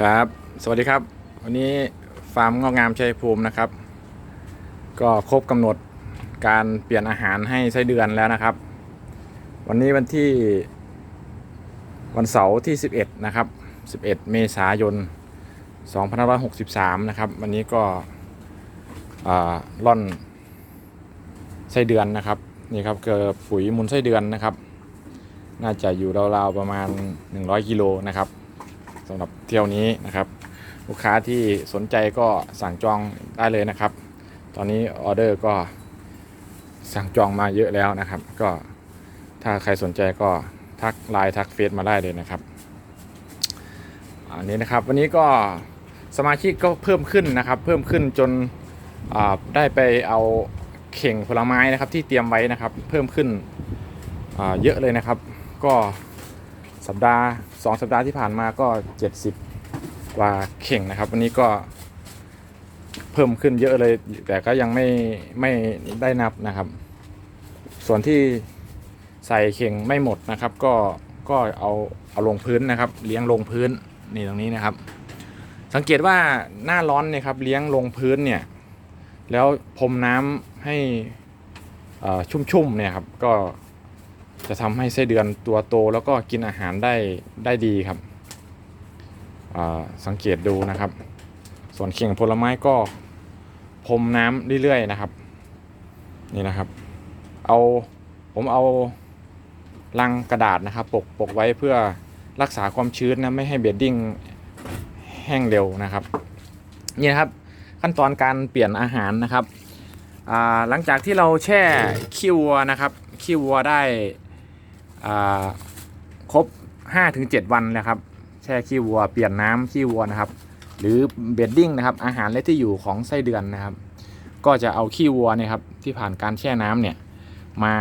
ครับ สวัสดีครับ วันนี้ฟาร์มงอกงามชัยภูมินะครับ ก็ครบกำหนดการเปลี่ยนอาหารให้ไส้เดือนแล้วนะครับ วันนี้วันที่วันเสาร์ที่ 11 นะครับ 11 เมษายน 2563 นะครับ วันนี้ก็อ่าล่อนไส้เดือนนะครับนี่ครับเกิดปุ๋ยมูลไส้เดือนนะครับ น่าจะอยู่ราวๆประมาณ 100 กิโลนะครับ สำหรับเที่ยวนี้นะครับ ลูกค้าที่สนใจก็สั่งจองได้เลยนะครับ ตอนนี้ออเดอร์ก็สั่งจองมาเยอะแล้วนะครับ ก็ถ้าใครสนใจก็ทักไลน์ทักเฟซมาได้เลยนะครับอันนี้นะครับวันนี้ก็สมาชิกก็เพิ่มขึ้นนะครับ เพิ่มขึ้นจนได้ไปเอาเข่งผลไม้นะครับที่เตรียมไว้นะครับ เพิ่มขึ้นเยอะเลยนะครับ ก็ สัปดาห์ 2 สัปดาห์ที่ผ่านมาก็ 70 กว่าเข่งนะครับ วันนี้ก็เพิ่มขึ้นเยอะเลย แต่ก็ยังไม่ไม่ได้นับนะครับ ส่วนที่ใส่เข่งไม่หมดนะครับ ก็ก็เอาเอาลงพื้นนะครับ เลี้ยงลงพื้นนี่ตรงนี้นะครับ สังเกตว่าหน้าร้อนเนี่ยครับเลี้ยงลงพื้นเนี่ยแล้วพรมน้ำให้อ่อชุ่มๆเนี่ยครับก็ จะทำให้ไส้เดือนตัวโตแล้วก็กินอาหารได้ได้ดีครับสังเกตดูนะครับ ส่วนเข่งผลไม้ก็พรมน้ำเรื่อยๆนะครับนี่นะครับ เอาผมเอาลังกระดาษนะครับปกปกไว้เพื่อรักษาความชื้นนะไม่ให้เบดดิ้งแห้งเร็วนะครับนี่นะครับ ขั้นตอนการเปลี่ยนอาหารนะครับหลังจากที่เราแช่ขี้วัวนะครับขี้วัวได้ ครบ 5-7 วันแล้วครับ แช่ขี้วัวเปลี่ยนน้ำขี้วัวนะครับ หรือเบดดิ้งนะครับ อาหารและที่อยู่ของไส้เดือนนะครับ ก็จะเอาขี้วัวเนี่ยครับที่ผ่านการแช่น้ำเนี่ยมา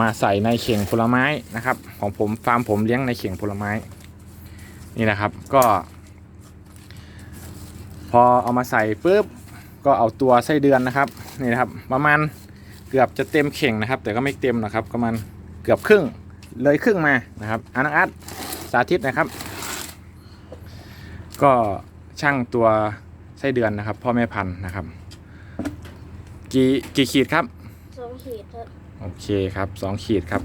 มาใส่ในเข่งผลไม้นะครับ ของผมฟาร์มผมเลี้ยงในเข่งผลไม้นี่นะครับก็ พอเอามาใส่ปุ๊บก็เอาตัวไส้เดือนนะครับนี่นะครับ ประมาณเกือบจะเต็มเข่งนะครับ แต่ก็ไม่เต็มนะครับประมาณ เกือบครึ่งเลยครึ่งมานะครับอานังอัดสาธิตนะครับ ก็ช่างตัวไส้เดือนนะครับ พ่อแม่พันธุ์นะครับ กี่กี่ขีดครับสองขีดครับโอเคครับสองขีดครับ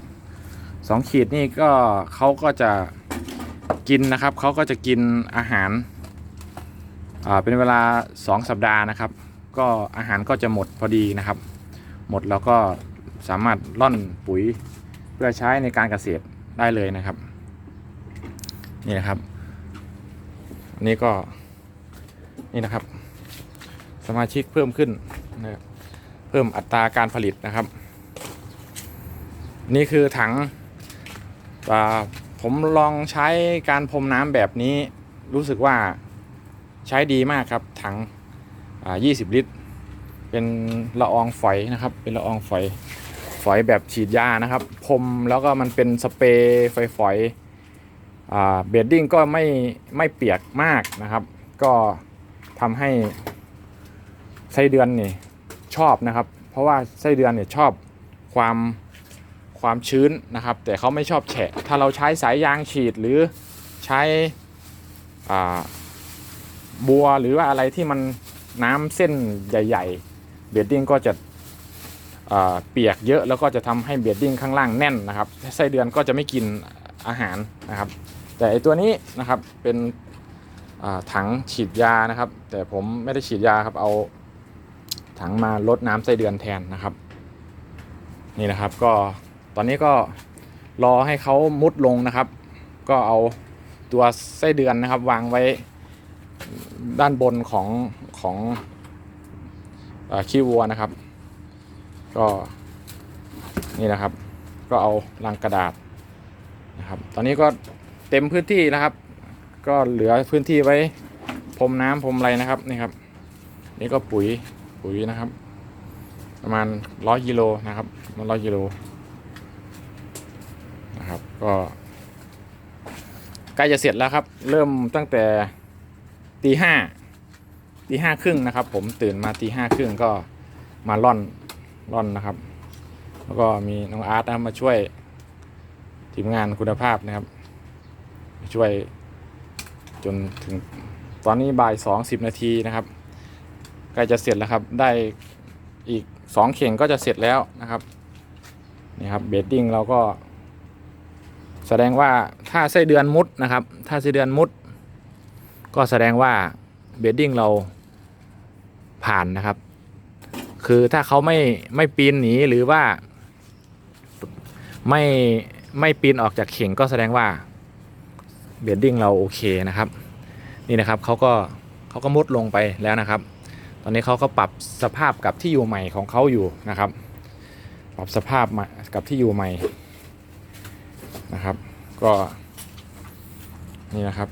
สองขีดนี่ก็เขาก็จะกินนะครับเขาก็จะกินอาหารอ่าเป็นเวลา 2 สัปดาห์นะครับ ก็อาหารก็จะหมดพอดีนะครับ หมดแล้วก็สามารถล่อนปุ๋ยเพื่อใช้ในการเกษตรได้เลยนะครับ นี่นะครับ อันนี้ก็นี่นะครับ สมาชิกเพิ่มขึ้นนะครับเพิ่มอัตราการผลิตนะครับ นี่คือถังผมลองใช้การพรมน้ำแบบนี้รู้สึกว่าใช้ดีมากครับ ถัง 20 ลิตร เป็นละอองฝอยนะครับ เป็นละอองฝอย ฝอยแบบฉีดยานะครับพรมแล้วก็มันเป็นสเปรย์ฝอยเบดดิ้งก็ไม่ไม่เปียกมากนะครับ ก็ทำให้ไส้เดือนนี่ชอบนะครับ เพราะว่าไส้เดือนเนี่ยชอบความความชื้นนะครับ แต่เขาไม่ชอบแฉะ ถ้าเราใช้สายยางฉีดหรือใช้บัวหรือว่าอะไรที่มันน้ำเส้นใหญ่ ๆ เบดดิ้งก็จะ เปียกเยอะแล้วก็จะทำให้เบียดดิ้งข้างล่างแน่นนะครับไส้เดือนก็จะไม่กินอาหารนะครับ แต่ไอตัวนี้นะครับเป็นถังฉีดยานะครับ แต่ผมไม่ได้ฉีดยาครับเอาถังมาลดน้ำไส้เดือนแทนนะครับ นี่นะครับก็ตอนนี้ก็รอให้เขามุดลงนะครับ ก็เอาตัวไส้เดือนนะครับ วางไว้ด้านบนของของออขี้วัวนะครับ ก็นี่นะครับ ก็เอาลังกระดาษนะครับ ตอนนี้ก็เต็มพื้นที่นะครับ ก็เหลือพื้นที่ไว้พรมน้ำพรมอะไรนะครับนี่ครับ นี่ก็ปุ๋ยปุ๋ยนะครับ ประมาณร้อยกิโลนะครับมันร้อยกิโลนะครับก็ใกล้จะเสร็จแล้วครับ เริ่มตั้งแต่ตีห้าตีห้าครึ่งนะครับ ผมตื่นมาตีห้าครึ่งก็มาล่อน ล่อนนะครับ แล้วก็มีน้องอาร์ตนะมาช่วยทีมงานคุณภาพนะครับมาช่วยจนถึงตอนนี้บ่ายสองสิบนาทีนะครับใกล้จะเสร็จแล้วครับ ได้อีกสองเข่งก็จะเสร็จแล้วนะครับนี่ครับเบดดิ้งเราก็ แสดงว่าถ้าไส้เดือนมุดนะครับ ถ้าไส้เดือนมุด ก็แสดงว่าเบดดิ้งเราผ่านนะครับ คือถ้าเขาไม่ไม่ปีนหนีหรือว่าไม่ไม่ปีนออกจากเข่งก็แสดงว่าเบดดิ้งเราโอเคนะครับ นี่นะครับเขาก็เขาก็มุดลงไปแล้วนะครับ ตอนนี้เขาก็ปรับสภาพกับที่อยู่ใหม่ของเขาอยู่นะครับ ปรับสภาพมากับที่อยู่ใหม่นะครับ ก็นี่นะครับ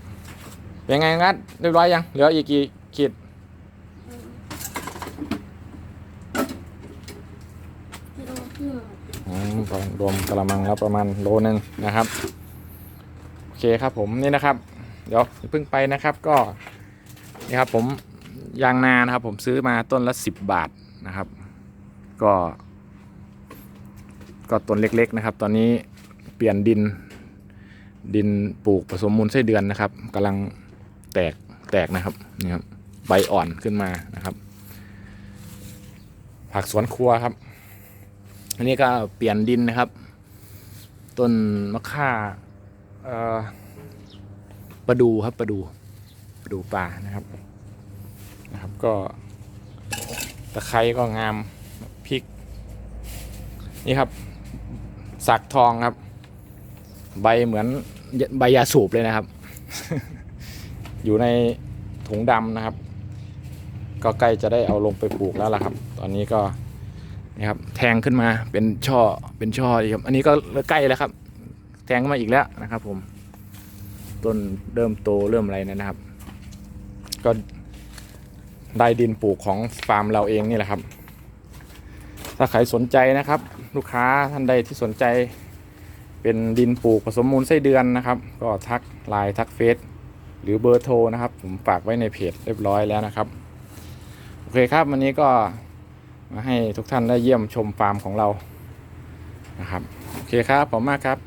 เป็นไงงัดเรียบร้อยยังเหลืออีกกี่ขีด กิโลค รึ่งอืมรวมกระมังแล้วประมาณโลนึงนะครับ โอเคครับผมนี่นะครับ เดี๋ยวเพิ่งไปนะครับก็นี่ครับผมยางนานะครับ ผมซื้อมาต้นละ 10 บาทนะครับ ก็ ก็ต้นเล็กๆนะครับ ตอนนี้เปลี่ยนดินดินปลูกผสมมูลไส้เดือนนะครับกำลังแตกแตกนะครับนี่ครับใบอ่อนขึ้นมานะครับ ผักสวนครัวครับ อันนี้ก็เปลี่ยนดินนะครับ ต้นมะข่าประดูครับประดูประดูป่านะครับนะครับ ก็ตะไคร้ก็งามพริก นี่ครับ สักทองครับ ใบเหมือนใบยาสูบเลยนะครับ อยู่ในถุงดำนะครับ ก็ใกล้จะได้เอาลงไปปลูกแล้วล่ะครับ ตอนนี้ก็ นี่ครับแทงขึ้นมาเป็นช่อเป็นช่อดีครับอันนี้ก็ใกล้แล้วครับ แทงขึ้นมาอีกแล้วนะครับ ผม ต้นเริ่มโตเริ่มอะไรนะครับ ก็ได้ดินปลูกของฟาร์มเราเองนี่แหละครับ ถ้าใครสนใจนะครับ ลูกค้าท่านใดที่สนใจ เป็นดินปลูกผสมมูลไส้เดือนนะครับ ก็ทักไลน์ทักเฟซหรือเบอร์โทรนะครับ ผมฝากไว้ในเพจเรียบร้อยแล้วนะครับ โอเคครับ วันนี้ก็ มาให้ทุกท่านได้เยี่ยมชมฟาร์มของเรานะครับโอเคครับขอบคุณมากครับ